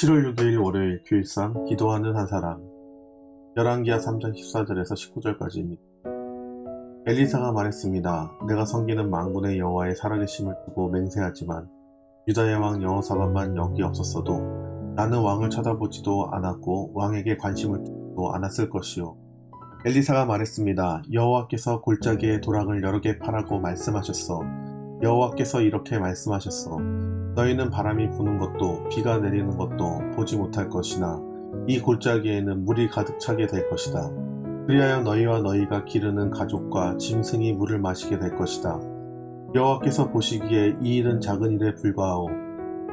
7월 6일 월요일 교일상 기도하는 한 사람 열왕기하 3장 14절에서 19절까지입니다. 엘리사가 말했습니다. 내가 섬기는 만군의 여호와의 살아계심을 두고 맹세하지만 유다의 왕 여호사밧만 여기 없었어도 나는 왕을 쳐다보지도 않았고 왕에게 관심을 두지도 않았을 것이요. 엘리사가 말했습니다. 여호와께서 골짜기에 도랑을 여러 개 파라고 말씀하셨어. 여호와께서 이렇게 말씀하셨어. 너희는 바람이 부는 것도 비가 내리는 것도 보지 못할 것이나 이 골짜기에는 물이 가득 차게 될 것이다. 그리하여 너희와 너희가 기르는 가족과 짐승이 물을 마시게 될 것이다. 여호와께서 보시기에 이 일은 작은 일에 불과하오.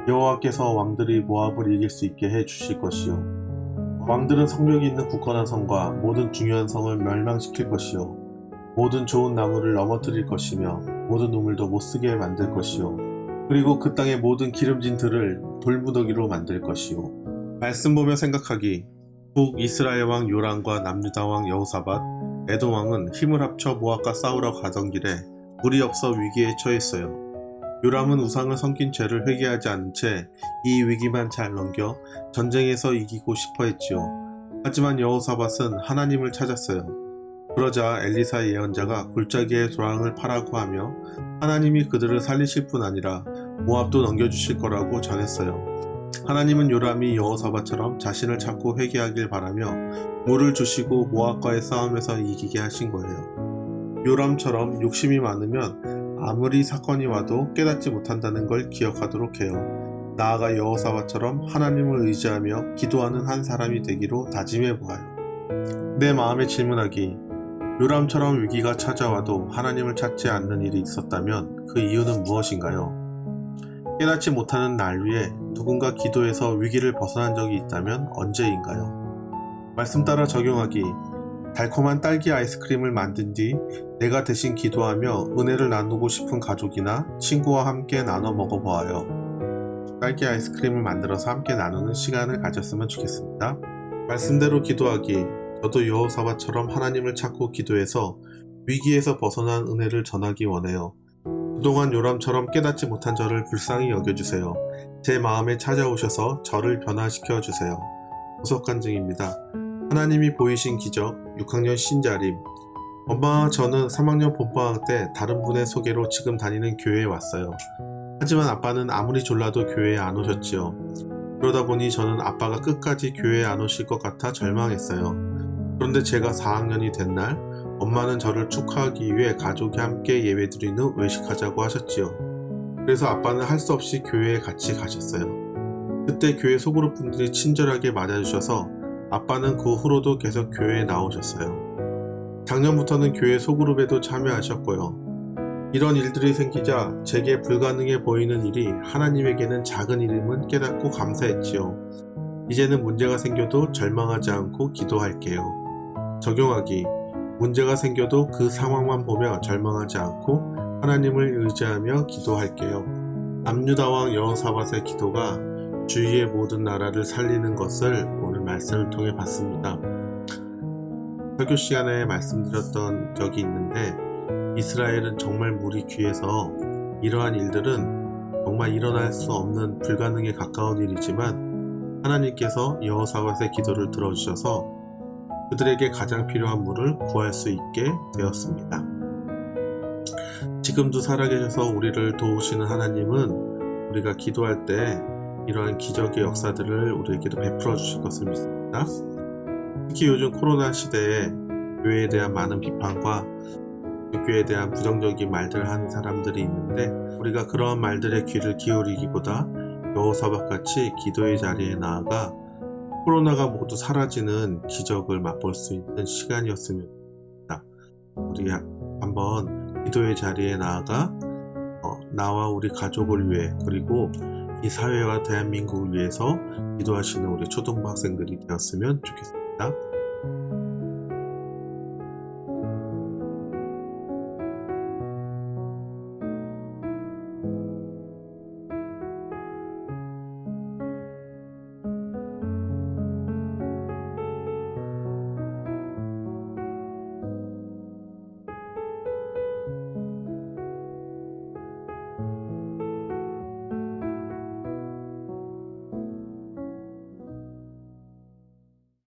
여호와께서 왕들이 모압을 이길 수 있게 해 주실 것이요. 왕들은 성벽이 있는 굳건한 성과 모든 중요한 성을 멸망시킬 것이요. 모든 좋은 나무를 넘어뜨릴 것이며 모든 우물도 못쓰게 만들 것이요. 그리고 그 땅의 모든 기름진 들을 돌무더기로 만들 것이요. 말씀 보며 생각하기. 북 이스라엘 왕 요람과 남유다 왕 여호사밧, 에돔 왕은 힘을 합쳐 모압과 싸우러 가던 길에 물이 없어 위기에 처했어요. 요람은 우상을 섬긴 죄를 회개하지 않은 채 이 위기만 잘 넘겨 전쟁에서 이기고 싶어 했지요. 하지만 여호사밧은 하나님을 찾았어요. 그러자 엘리사 예언자가 골짜기에 도랑을 파라고 하며 하나님이 그들을 살리실 뿐 아니라 모압도 넘겨주실 거라고 전했어요. 하나님은 요람이 여호사밧처럼 자신을 찾고 회개하길 바라며 물을 주시고 모압과의 싸움에서 이기게 하신 거예요. 요람처럼 욕심이 많으면 아무리 사건이 와도 깨닫지 못한다는 걸 기억하도록 해요. 나아가 여호사밧처럼 하나님을 의지하며 기도하는 한 사람이 되기로 다짐해 보아요. 내 마음에 질문하기. 요람처럼 위기가 찾아와도 하나님을 찾지 않는 일이 있었다면 그 이유는 무엇인가요? 깨닫지 못하는 날 위에 누군가 기도해서 위기를 벗어난 적이 있다면 언제인가요? 말씀 따라 적용하기. 달콤한 딸기 아이스크림을 만든 뒤 내가 대신 기도하며 은혜를 나누고 싶은 가족이나 친구와 함께 나눠 먹어보아요. 딸기 아이스크림을 만들어서 함께 나누는 시간을 가졌으면 좋겠습니다. 말씀대로 기도하기. 저도 여호사밧처럼 하나님을 찾고 기도해서 위기에서 벗어난 은혜를 전하기 원해요. 그동안 요람처럼 깨닫지 못한 저를 불쌍히 여겨주세요. 제 마음에 찾아오셔서 저를 변화시켜 주세요. 보석 간증입니다. 하나님이 보이신 기적 6학년 신자림 엄마 저는 3학년 봄방학 때 다른 분의 소개로 지금 다니는 교회에 왔어요. 하지만 아빠는 아무리 졸라도 교회에 안 오셨지요. 그러다 보니 저는 아빠가 끝까지 교회에 안 오실 것 같아 절망했어요. 그런데 제가 4학년이 된 날 엄마는 저를 축하하기 위해 가족이 함께 예배드리는 외식하자고 하셨지요. 그래서 아빠는 할 수 없이 교회에 같이 가셨어요. 그때 교회 소그룹 분들이 친절하게 맞아주셔서 아빠는 그 후로도 계속 교회에 나오셨어요. 작년부터는 교회 소그룹에도 참여하셨고요. 이런 일들이 생기자 제게 불가능해 보이는 일이 하나님에게는 작은 일임은 깨닫고 감사했지요. 이제는 문제가 생겨도 절망하지 않고 기도할게요. 적용하기. 문제가 생겨도 그 상황만 보며 절망하지 않고 하나님을 의지하며 기도할게요. 남유다왕 여호사밧의 기도가 주위의 모든 나라를 살리는 것을 오늘 말씀을 통해 봤습니다. 설교 시간에 말씀드렸던 적이 있는데 이스라엘은 정말 물이 귀해서 이러한 일들은 정말 일어날 수 없는 불가능에 가까운 일이지만 하나님께서 여호사밧의 기도를 들어주셔서 그들에게 가장 필요한 물을 구할 수 있게 되었습니다. 지금도 살아계셔서 우리를 도우시는 하나님은 우리가 기도할 때 이러한 기적의 역사들을 우리에게도 베풀어 주실 것을 믿습니다. 특히 요즘 코로나 시대에 교회에 대한 많은 비판과 교회에 대한 부정적인 말들을 하는 사람들이 있는데 우리가 그러한 말들의 귀를 기울이기보다 여호사밧 같이 기도의 자리에 나아가 코로나가 모두 사라지는 기적을 맛볼 수 있는 시간이었으면 합니다. 우리 한번 기도의 자리에 나아가 어, 나와 우리 가족을 위해 그리고 이 사회와 대한민국을 위해서 기도하시는 우리 초등부 학생들이 되었으면 좋겠습니다.